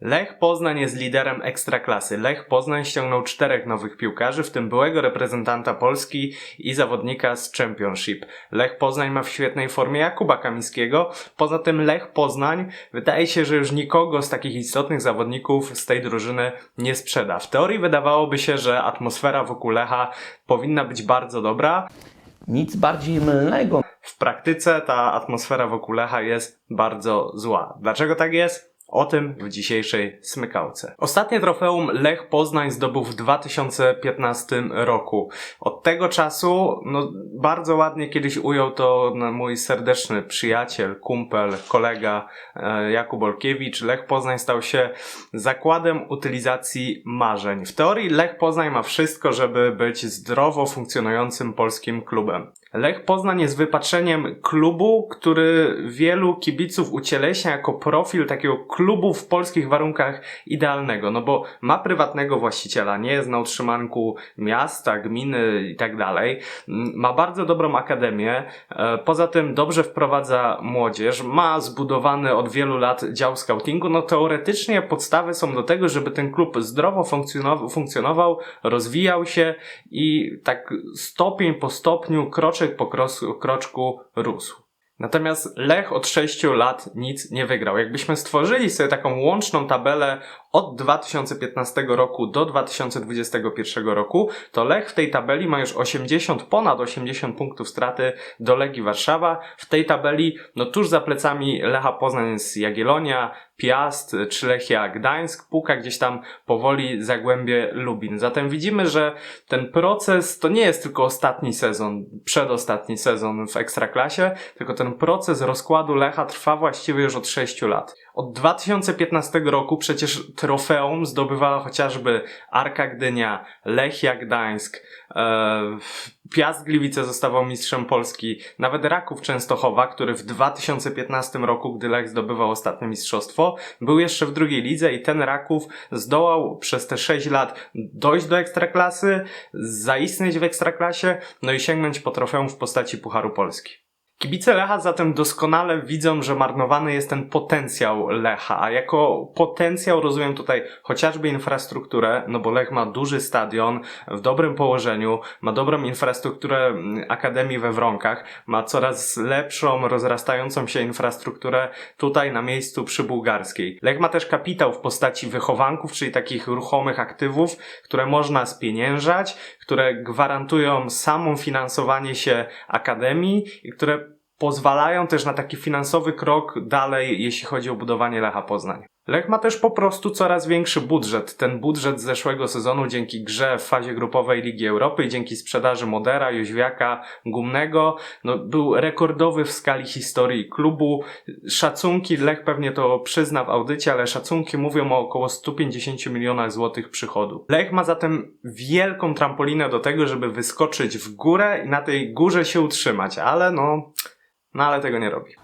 Lech Poznań jest liderem ekstraklasy. Lech Poznań ściągnął czterech nowych piłkarzy, w tym byłego reprezentanta Polski i zawodnika z Championship. Lech Poznań ma w świetnej formie Jakuba Kamińskiego. Poza tym Lech Poznań wydaje się, że już nikogo z takich istotnych zawodników z tej drużyny nie sprzeda. W teorii wydawałoby się, że atmosfera wokół Lecha powinna być bardzo dobra. Nic bardziej mylnego. W praktyce ta atmosfera wokół Lecha jest bardzo zła. Dlaczego tak jest? O tym w dzisiejszej smykałce. Ostatnie trofeum Lech Poznań zdobył w 2015 roku. Od tego czasu, no, bardzo ładnie kiedyś ujął to mój serdeczny przyjaciel, kumpel, kolega e, Jakub Olkiewicz. Lech Poznań stał się zakładem utylizacji marzeń. W teorii Lech Poznań ma wszystko, żeby być zdrowo funkcjonującym polskim klubem. Lech Poznań jest wypaczeniem klubu, który wielu kibiców ucieleśnia jako profil takiego klubu w polskich warunkach idealnego, no bo ma prywatnego właściciela, nie jest na utrzymanku miasta, gminy i tak dalej. Ma bardzo dobrą akademię, e, poza tym dobrze wprowadza młodzież, ma zbudowany od wielu lat dział scoutingu, no teoretycznie podstawy są do tego, żeby ten klub zdrowo funkcjonował, funkcjonował rozwijał się i tak stopień po stopniu, kroczek po kroczku rósł. Natomiast Lech od 6 lat nic nie wygrał. Jakbyśmy stworzyli sobie taką łączną tabelę od 2015 roku do 2021 roku, to Lech w tej tabeli ma już 80, ponad 80 punktów straty do Legii Warszawa. W tej tabeli, no tuż za plecami Lecha Poznań jest Jagiellonia, Piast czy Lechia Gdańsk, puka gdzieś tam powoli Zagłębie Lubin. Zatem widzimy, że ten proces to nie jest tylko ostatni sezon, przedostatni sezon w Ekstraklasie, tylko ten proces rozkładu Lecha trwa właściwie już od 6 lat. Od 2015 roku przecież trofeum zdobywała chociażby Arka Gdynia, Lechia Gdańsk, Piast Gliwice zostawał mistrzem Polski, nawet Raków Częstochowa, który w 2015 roku, gdy Lech zdobywał ostatnie mistrzostwo, był jeszcze w drugiej lidze i ten Raków zdołał przez te 6 lat dojść do Ekstraklasy, zaistnieć w Ekstraklasie, no i sięgnąć po trofeum w postaci Pucharu Polski. Kibice Lecha zatem doskonale widzą, że marnowany jest ten potencjał Lecha, a jako potencjał rozumiem tutaj chociażby infrastrukturę, no bo Lech ma duży stadion w dobrym położeniu, ma dobrą infrastrukturę mm, Akademii we Wronkach, ma coraz lepszą, rozrastającą się infrastrukturę tutaj na miejscu przy Bułgarskiej. Lech ma też kapitał w postaci wychowanków, czyli takich ruchomych aktywów, które można spieniężać, które gwarantują samo finansowanie się Akademii i które pozwalają też na taki finansowy krok dalej, jeśli chodzi o budowanie Lecha Poznań. Lech ma też po prostu coraz większy budżet. Ten budżet z zeszłego sezonu dzięki grze w fazie grupowej Ligi Europy i dzięki sprzedaży Modera, Jóźwiaka, Gumnego, no, był rekordowy w skali historii klubu. Szacunki, Lech pewnie to przyzna w audycie, ale szacunki mówią o około 150 milionach złotych przychodu. Lech ma zatem wielką trampolinę do tego, żeby wyskoczyć w górę i na tej górze się utrzymać, ale no, no ale tego nie robi.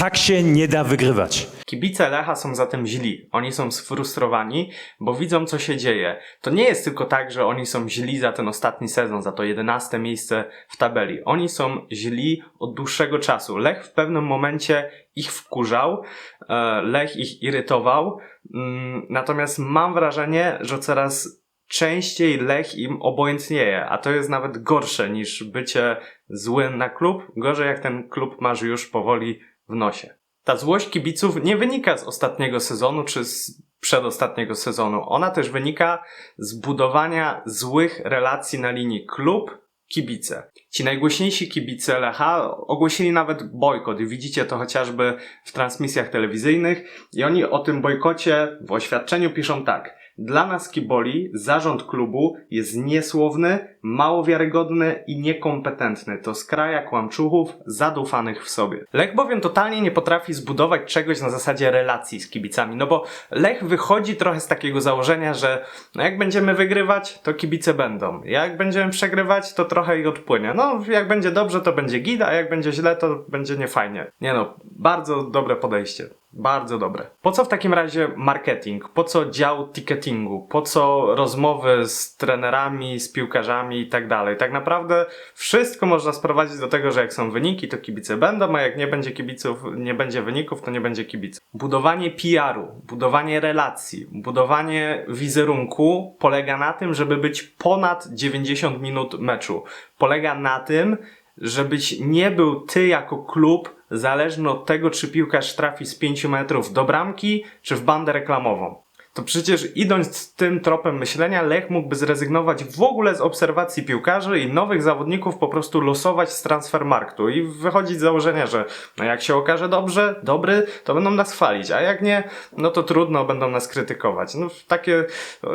Tak się nie da wygrywać. Kibice Lecha są zatem źli. Oni są sfrustrowani, bo widzą, co się dzieje. To nie jest tylko tak, że oni są źli za ten ostatni sezon, za to 11 miejsce w tabeli. Oni są źli od dłuższego czasu. Lech w pewnym momencie ich wkurzał, e, Lech ich irytował, mm, natomiast mam wrażenie, że coraz częściej Lech im obojętnieje, a to jest nawet gorsze niż bycie złym na klub. Gorzej jak ten klub masz już powoli w nosie. Ta złość kibiców nie wynika z ostatniego sezonu czy z przedostatniego sezonu. Ona też wynika z budowania złych relacji na linii klub kibice. Ci najgłośniejsi kibice Lecha ogłosili nawet bojkot widzicie to chociażby w transmisjach telewizyjnych i oni o tym bojkocie w oświadczeniu piszą tak. Dla nas kiboli zarząd klubu jest niesłowny, mało wiarygodny i niekompetentny. To skraja kłamczuchów zadufanych w sobie. Lech bowiem totalnie nie potrafi zbudować czegoś na zasadzie relacji z kibicami, no bo Lech wychodzi trochę z takiego założenia, że no jak będziemy wygrywać, to kibice będą. Jak będziemy przegrywać, to trochę ich odpłynie. No, jak będzie dobrze, to będzie gida, a jak będzie źle, to będzie niefajnie. Nie no, bardzo dobre podejście. Bardzo dobre. Po co w takim razie marketing? Po co dział ticketingu? Po co rozmowy z trenerami, z piłkarzami i tak dalej? Tak naprawdę wszystko można sprowadzić do tego, że jak są wyniki, to kibice będą, a jak nie będzie kibiców, nie będzie wyników, to nie będzie kibiców. Budowanie PR-u, budowanie relacji, budowanie wizerunku polega na tym, żeby być ponad 90 minut meczu. Polega na tym, żebyś nie był ty jako klub zależny od tego, czy piłkarz trafi z 5 metrów do bramki, czy w bandę reklamową. To przecież idąc tym tropem myślenia, Lech mógłby zrezygnować w ogóle z obserwacji piłkarzy i nowych zawodników po prostu losować z transfermarktu i wychodzić z założenia, że no jak się okaże dobrze, dobry, to będą nas chwalić, a jak nie, no to trudno, będą nas krytykować. No takie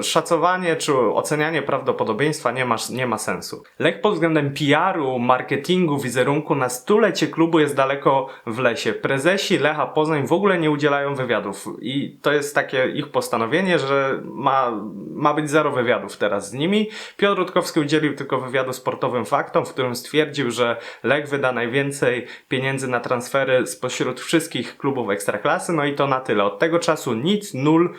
szacowanie czy ocenianie prawdopodobieństwa nie ma, nie ma sensu. Lech pod względem PR-u, marketingu, wizerunku na stulecie klubu jest daleko w lesie. Prezesi Lecha Poznań w ogóle nie udzielają wywiadów i to jest takie ich postanowienie, że ma, ma być zero wywiadów teraz z nimi. Piotr Rutkowski udzielił tylko wywiadu sportowym faktom, w którym stwierdził, że Lech wyda najwięcej pieniędzy na transfery spośród wszystkich klubów ekstraklasy, no i to na tyle. Od tego czasu nic, nul,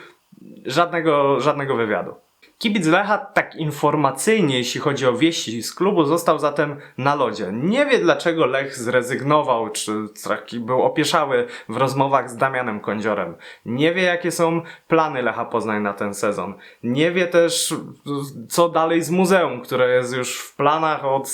żadnego, żadnego wywiadu. Kibic Lecha tak informacyjnie, jeśli chodzi o wieści z klubu, został zatem na lodzie. Nie wie dlaczego Lech zrezygnował, czy taki był opieszały w rozmowach z Damianem Kądziorem. Nie wie jakie są plany Lecha Poznań na ten sezon. Nie wie też co dalej z muzeum, które jest już w planach od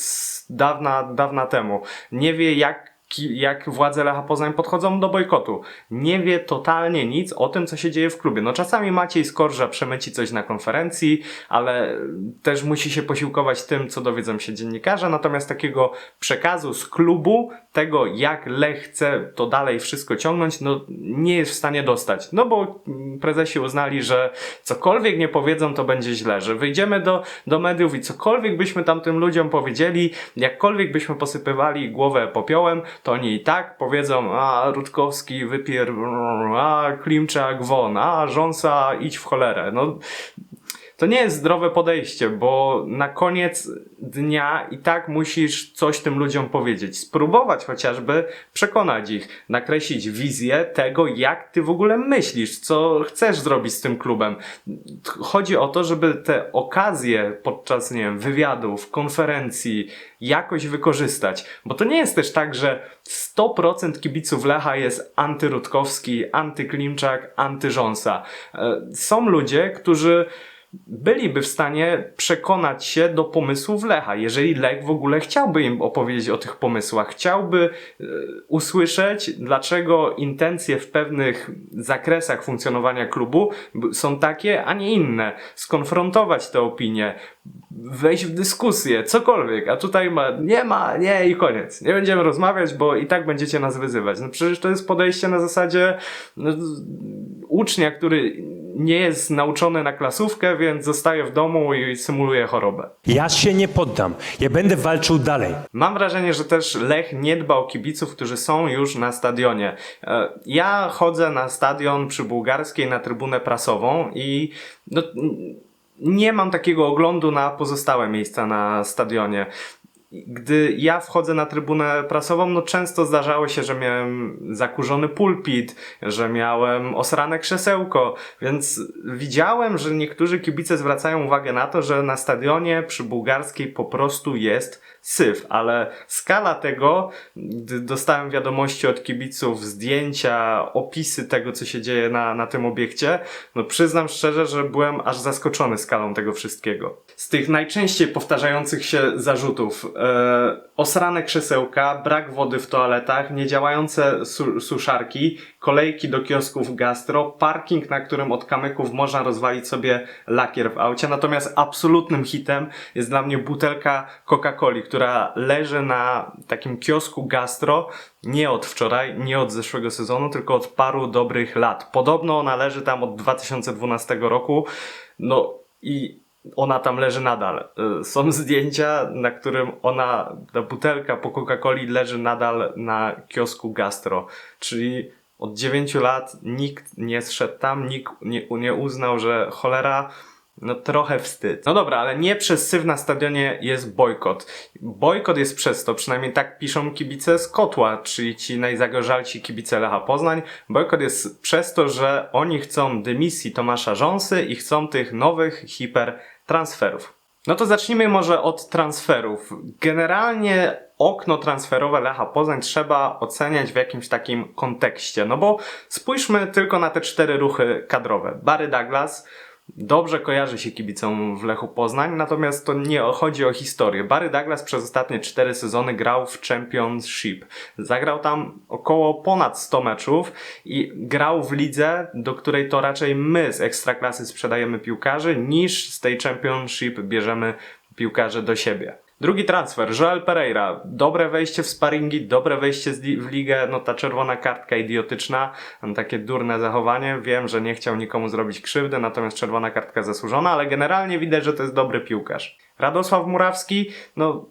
dawna, dawna temu. Nie wie jak jak władze Lecha Poznań podchodzą do bojkotu. Nie wie totalnie nic o tym, co się dzieje w klubie. No czasami Maciej Skorża przemyci coś na konferencji, ale też musi się posiłkować tym, co dowiedzą się dziennikarze, natomiast takiego przekazu z klubu, tego jak Lech chce to dalej wszystko ciągnąć, no nie jest w stanie dostać. No bo prezesi uznali, że cokolwiek nie powiedzą, to będzie źle, że wyjdziemy do, do mediów i cokolwiek byśmy tam tym ludziom powiedzieli, jakkolwiek byśmy posypywali głowę popiołem, to oni i tak powiedzą, a Rutkowski wypier, a Klimczak won, a Rząsa idź w cholerę. No, to nie jest zdrowe podejście, bo na koniec dnia i tak musisz coś tym ludziom powiedzieć. Spróbować chociażby przekonać ich, nakreślić wizję tego, jak ty w ogóle myślisz, co chcesz zrobić z tym klubem. Chodzi o to, żeby te okazje podczas, nie wiem, wywiadów, konferencji jakoś wykorzystać. Bo to nie jest też tak, że 100% kibiców Lecha jest antyrutkowski, antyklimczak, antyrząsa. E, Są ludzie, którzy byliby w stanie przekonać się do pomysłów Lecha, jeżeli Lech w ogóle chciałby im opowiedzieć o tych pomysłach, chciałby e, usłyszeć, dlaczego intencje w pewnych zakresach funkcjonowania klubu są takie, a nie inne, skonfrontować te opinie, wejść w dyskusję, cokolwiek, a tutaj ma, nie ma, nie i koniec. Nie będziemy rozmawiać, bo i tak będziecie nas wyzywać. No przecież to jest podejście na zasadzie no, ucznia, który nie jest nauczony na klasówkę, więc zostaje w domu i symuluje chorobę. Ja się nie poddam. Ja będę walczył dalej. Mam wrażenie, że też Lech nie dba o kibiców, którzy są już na stadionie. E, Ja chodzę na stadion przy Bułgarskiej na trybunę prasową i no, nie mam takiego oglądu na pozostałe miejsca na stadionie. Gdy ja wchodzę na trybunę prasową, no często zdarzało się, że miałem zakurzony pulpit, że miałem osrane krzesełko, więc widziałem, że niektórzy kibice zwracają uwagę na to, że na stadionie przy Bułgarskiej po prostu jest syf, ale skala tego, dostałem wiadomości od kibiców, zdjęcia, opisy tego, co się dzieje na, na tym obiekcie, no przyznam szczerze, że byłem aż zaskoczony skalą tego wszystkiego. Z tych najczęściej powtarzających się zarzutów, e, osrane krzesełka, brak wody w toaletach, niedziałające su suszarki, kolejki do kiosków gastro, parking, na którym od kamyków można rozwalić sobie lakier w aucie. Natomiast absolutnym hitem jest dla mnie butelka Coca-Coli, która leży na takim kiosku gastro nie od wczoraj, nie od zeszłego sezonu, tylko od paru dobrych lat. Podobno ona leży tam od 2012 roku. No i ona tam leży nadal. Y, Są zdjęcia, na którym ona, ta butelka po Coca-Coli leży nadal na kiosku gastro. Czyli od 9 lat nikt nie zszedł tam, nikt nie uznał, że cholera, No trochę wstyd. No dobra, ale nie przez syf na stadionie jest bojkot. Bojkot jest przez to, przynajmniej tak piszą kibice z Kotła, czyli ci najzagorzalsi kibice Lecha Poznań. Bojkot jest przez to, że oni chcą dymisji Tomasza Rząsy i chcą tych nowych hiper transferów. No to zacznijmy może od transferów. Generalnie okno transferowe Lecha Poznań trzeba oceniać w jakimś takim kontekście, no bo spójrzmy tylko na te cztery ruchy kadrowe. Barry Douglas, dobrze kojarzy się kibicom w Lechu Poznań, natomiast to nie chodzi o historię. Barry Douglas przez ostatnie cztery sezony grał w Championship. Zagrał tam około ponad 100 meczów i grał w lidze, do której to raczej my z Ekstraklasy sprzedajemy piłkarzy, niż z tej Championship bierzemy piłkarzy do siebie. Drugi transfer, Joel Pereira. Dobre wejście w sparingi, dobre wejście w ligę, no ta czerwona kartka idiotyczna, takie durne zachowanie. Wiem, że nie chciał nikomu zrobić krzywdy, natomiast czerwona kartka zasłużona, ale generalnie widać, że to jest dobry piłkarz. Radosław Murawski, no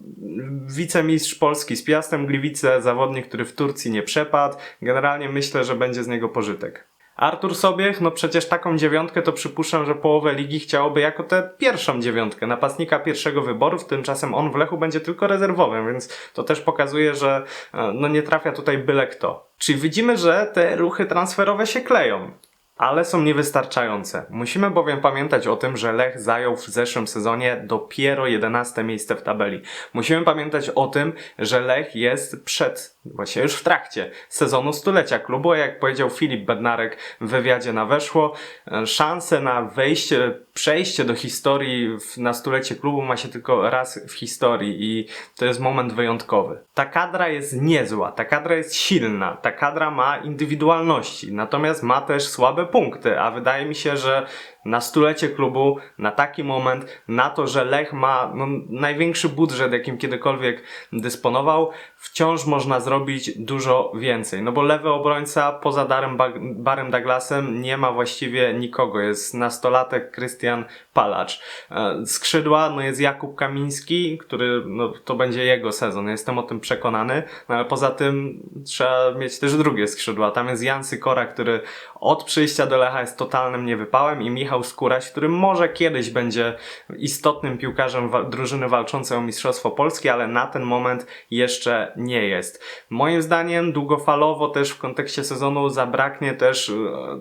wicemistrz Polski z Piastem Gliwice, zawodnik, który w Turcji nie przepadł. Generalnie myślę, że będzie z niego pożytek. Artur Sobiech, no przecież taką dziewiątkę to przypuszczam, że połowę ligi chciałoby jako tę pierwszą dziewiątkę, napastnika pierwszego wyboru, tymczasem on w Lechu będzie tylko rezerwowym, więc to też pokazuje, że e, no nie trafia tutaj byle kto. Czyli widzimy, że te ruchy transferowe się kleją. Ale są niewystarczające. Musimy bowiem pamiętać o tym, że Lech zajął w zeszłym sezonie dopiero 11 miejsce w tabeli. Musimy pamiętać o tym, że Lech jest przed, właśnie już w trakcie sezonu stulecia klubu, a jak powiedział Filip Bednarek w wywiadzie na Weszło, e, szanse na wejście, przejście do historii na stulecie klubu ma się tylko raz w historii i to jest moment wyjątkowy. Ta kadra jest niezła, ta kadra jest silna, ta kadra ma indywidualności, natomiast ma też słabe punkty, a wydaje mi się, że na stulecie klubu, na taki moment, na to, że Lech ma no, największy budżet, jakim kiedykolwiek dysponował, wciąż można zrobić dużo więcej. No bo lewy obrońca poza Darem ba Barem Douglasem nie ma właściwie nikogo. Jest nastolatek Krystian Palacz. E, Skrzydła, no jest Jakub Kamiński, który, no to będzie jego sezon, jestem o tym przekonany, no ale poza tym trzeba mieć też drugie skrzydła. Tam jest Jan Sykora, który od przyjścia do Lecha jest totalnym niewypałem i Michał Skóraś, który może kiedyś będzie istotnym piłkarzem wa- drużyny walczącej o Mistrzostwo Polski, ale na ten moment jeszcze nie jest. Moim zdaniem długofalowo też w kontekście sezonu zabraknie też e,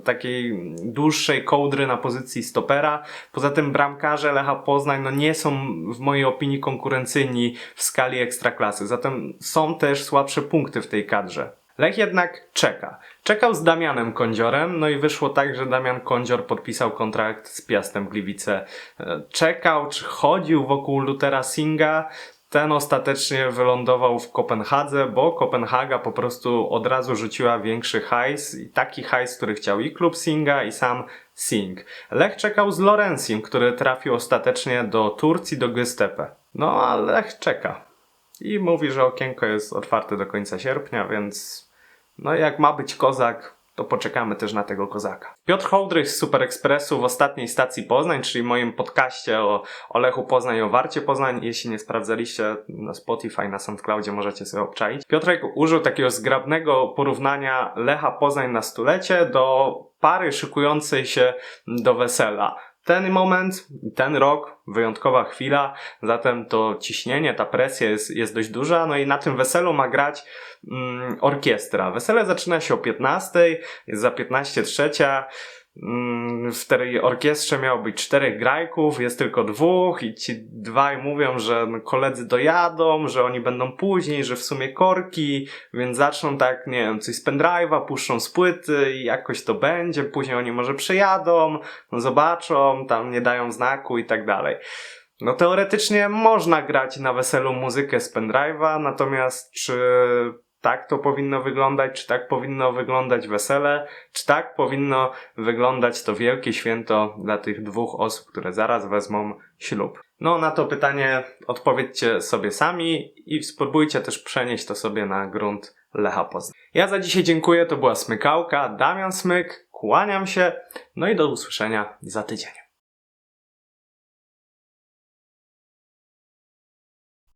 takiej dłuższej kołdry na pozycji stopera. Poza tym bramkarze Lecha Poznań no nie są w mojej opinii konkurencyjni w skali ekstraklasy, zatem są też słabsze punkty w tej kadrze. Lech jednak czeka. Czekał z Damianem Kądziorem, no i wyszło tak, że Damian Kądzior podpisał kontrakt z Piastem Gliwice. E, Czekał, czy chodził wokół Lutera Singa. Ten ostatecznie wylądował w Kopenhadze, bo Kopenhaga po prostu od razu rzuciła większy hajs i taki hajs, który chciał i klub Singa i sam Sing. Lech czekał z Lorencim, który trafił ostatecznie do Turcji, do Göztepe. No a Lech czeka. I mówi, że okienko jest otwarte do końca sierpnia, więc no jak ma być kozak, to poczekamy też na tego kozaka. Piotr Hołdrych z Super Expressu w ostatniej stacji Poznań, czyli moim podcaście o, o Lechu Poznań i o Warcie Poznań. Jeśli nie sprawdzaliście na Spotify, na SoundCloudzie możecie sobie obczaić. Piotrek użył takiego zgrabnego porównania Lecha Poznań na stulecie do pary szykującej się do wesela. Ten moment, ten rok, wyjątkowa chwila, zatem to ciśnienie, ta presja jest, jest dość duża, no i na tym weselu ma grać mm, orkiestra. Wesele zaczyna się o 15, jest za 15 trzecia. Mm, W tej orkiestrze miało być czterech grajków, jest tylko dwóch i ci dwaj mówią, że no, koledzy dojadą, że oni będą później, że w sumie korki, więc zaczną tak, nie wiem, coś z pendrive'a, puszczą z płyty i jakoś to będzie, później oni może przyjadą, no zobaczą, tam nie dają znaku i tak dalej. No teoretycznie można grać na weselu muzykę z pendrive'a, natomiast czy tak to powinno wyglądać, czy tak powinno wyglądać wesele, czy tak powinno wyglądać to wielkie święto dla tych dwóch osób, które zaraz wezmą ślub? No na to pytanie odpowiedzcie sobie sami i spróbujcie też przenieść to sobie na grunt Lecha Poznań. Ja za dzisiaj dziękuję, to była Smykałka, Damian Smyk, kłaniam się, no i do usłyszenia za tydzień.